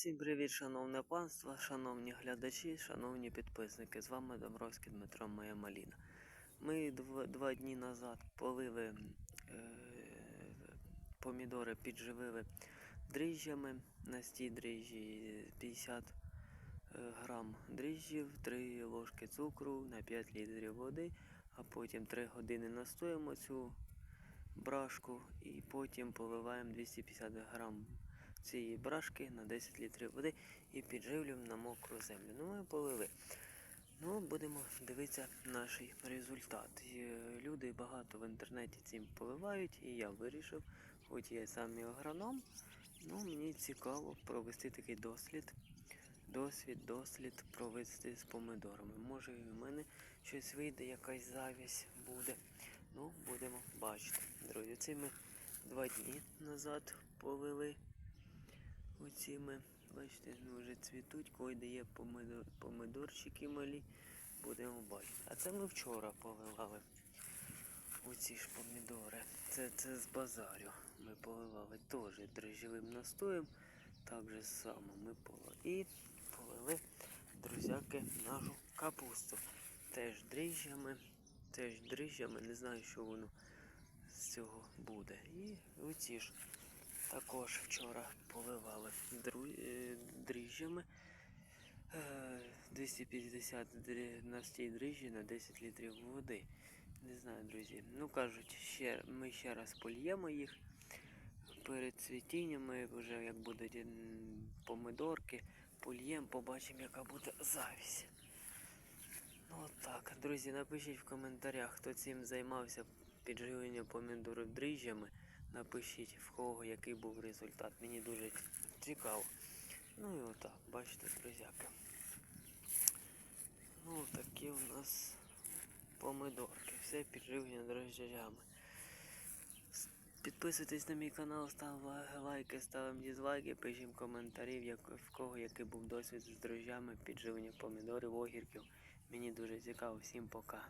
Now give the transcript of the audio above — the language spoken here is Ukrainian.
Всім привіт, шановне панство, шановні глядачі, шановні підписники. З вами Домровський Дмитро Моя Маліна. Ми дв- два дні назад полили е, помідори, підживили дріжджами. На стій дріжджі 50 е, грам дріжджів, 3 ложки цукру на 5 літрів води, а потім 3 години настоїмо цю брашку і потім поливаємо 250 грам цієї брашки на 10 літрів води і підживлюємо на мокру землю. Ну, ми полили. Ну, будемо дивитися наш результат. Е, Люди багато в інтернеті цим поливають, і я вирішив, хоч я сам і агроном, ну мені цікаво провести такий дослід. Досвід, дослід провести з помидорами. Може і в мене щось вийде, якась завість буде. Ну, будемо бачити. Друзі, це ми два дні назад полили. Оці ми, бачите, ну, вже цвітуть, койде є помидор, помидорчики малі. Будемо бачити. А це ми вчора поливали. Оці ж помідори. Це, це з базарю. Ми поливали теж дрожжевим настоєм. Так же само ми полили. І полили, друзяки, нашу капусту. Теж дріжджами, теж дріжджами, не знаю, що воно з цього буде. І оці ж також вчора поливали дріжджами. Е, 250 дрі- на стій дріжджі на 10 літрів води. Не знаю, друзі. Ну кажуть, ще, ми ще раз польємо їх перед цвітіннями, вже як будуть помидорки, польємо, побачимо, яка буде завість. Ну так, друзі, напишіть в коментарях, хто цим займався підживленням помідорів дріжджами. Напишіть в кого який був результат. Мені дуже цікаво. Ну і отак, бачите, друзяки. Ну такі у нас помидорки. Все підживлення дрожжами. Підписуйтесь на мій канал, ставте лайки, ставимо дізлайки, пишіть коментарі, в кого який був досвід з дрожжами, підживлення помідорів, огірків. Мені дуже цікаво. Всім пока.